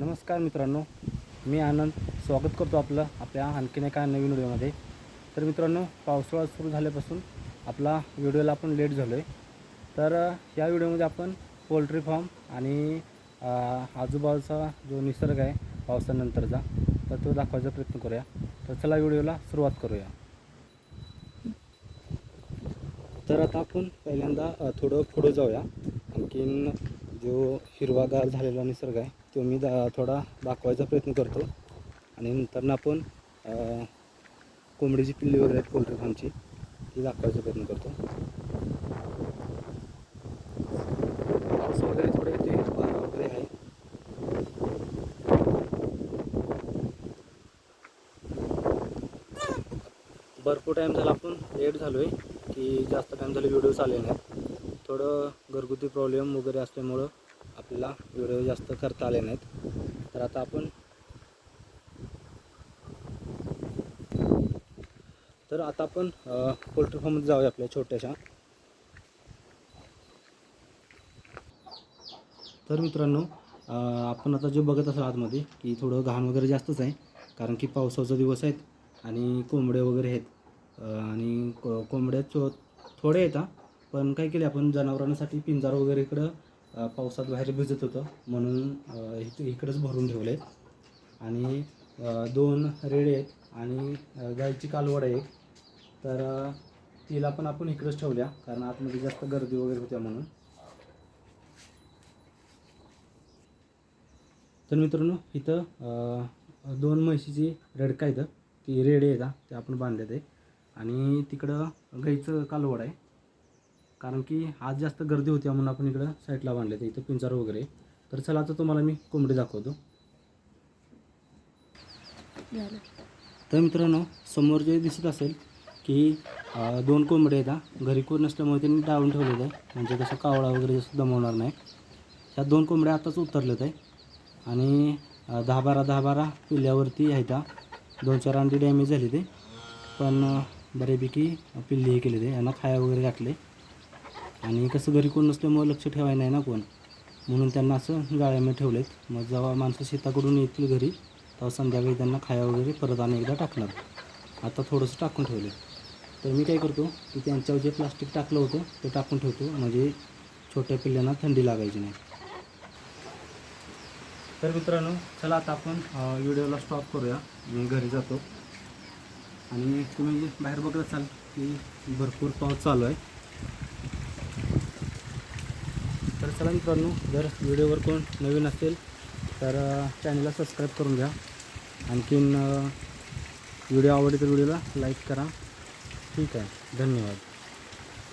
नमस्कार मित्रांनो मी आनंद. स्वागत करतो आपलं आपल्या आणखीन एका नवीन व्हिडिओमध्ये. तर मित्रांनो पावसाळा सुरू झाल्यापासून आपला व्हिडिओला आपण लेट झालो आहे तर या व्हिडिओमध्ये आपण पोल्ट्री फार्म आणि आजूबाजूचा जो निसर्ग आहे पावसानंतरचा तर तो दाखवायचा प्रयत्न करूया. तर चला व्हिडिओला सुरुवात करूया. तर आता आपण पहिल्यांदा थोडं पुढं जाऊया. आणखीन जो हिरवागार झालेला निसर्ग आहे तो मी दा थोडा दाखवायचा प्रयत्न करतो. आणि नंतर आपण कोंबडीची पिल्ली वगैरे आहेत पोल्ट्री फार्मची ती दाखवायचा प्रयत्न करतो. पाऊस वगैरे थोडे वगैरे आहे. भरपूर टाईम झाला आपण लेट झालो आहे की जास्त टाईम झाले व्हिडिओ चालले नाहीत थोडं घरगुती प्रॉब्लेम वगैरे असल्यामुळं आपल्याला व्हिडिओ जास्त करता आले नाहीत. तर आता आपण तर आता आपण पोल्ट्री फार्ममध्ये जाऊया आपल्या छोट्याशा. तर मित्रांनो आपण आता जे बघत असाल आतमध्ये की थोडं घाण वगैरे जास्तच आहे कारण की पावसाचा दिवस आहेत आणि कोंबडे वगैरे आहेत. आणि को कोंबड्या थो थोडे येतात पण काय केले आपण जनावरांसाठी पिंजार वगैरे इकडं पावसात बाहेर भिजत होतं. म्हणून अ, इकडंच भरून ठेवले आणि दोन रेडे आहेत आणि अ, गायची कालवड आहे एक. तर तिला पण आपण इकडंच ठेवल्या कारण आतमध्ये जास्त गर्दी वगैरे होत्या म्हणून. तर मित्रांनो इथं दोन म्हशीची रेडका इथं. ती रेडे आहेत का ते आपण बांधल्यात आहे आणि तिकडं गाईचं कालवड आहे. कारण की आज जास्त गर्दी होती म्हणून आपण इकडं साईडला बांधले ते इथं पिंजार वगैरे. तर चला आता तुम्हाला मी कोंबडी दाखवतो. तर मित्रांनो समोर जे दिसत असेल की दोन कोंबडे आहेत घरी कोण नसल्यामुळे त्यांनी डाळून ठेवलेलं आहे. म्हणजे कसं कावळा वगैरे जसं दमवणार नाही. ह्या दोन कोंबड्या आताच उतरलेत आहे. आणि दहा बारा दहा बारा पिल्ल्यावरती आहेत त्या दोन चार अंडी डॅमेज झाली ते. पण बऱ्यापैकी पिल्ली हे केले ते यांना खाया वगैरे घातले आणि कसं घरी कोण नसल्यामुळे लक्ष ठेवायला नाही ना कोण. म्हणून त्यांना असं गाळ्यामध्ये ठेवलेत. मग जेव्हा माणसं शेताकडून येतील घरी तेव्हा संध्याकाळी त्यांना खाया वगैरे परत आणि एकदा टाकणार. आता थोडंसं टाकून ठेवले तर मी काय करतो की त्यांच्यावर जे प्लास्टिक टाकलं होतं ते टाकून ठेवतो. म्हणजे छोट्या पिल्ल्यांना थंडी लागायची नाही. तर मित्रांनो चला आता आपण व्हिडिओला स्टॉप करूया. मी घरी जातो. आणि तुम्ही बाहेर बघत असाल की भरपूर पाऊस चालू आहे तर चला मित्रांनो जर व्हिडिओवर कोण नवीन असेल तर चॅनलला सबस्क्राईब करून घ्या. आणखीन व्हिडिओ आवडेल तर व्हिडिओला लाईक करा. ठीक आहे. धन्यवाद.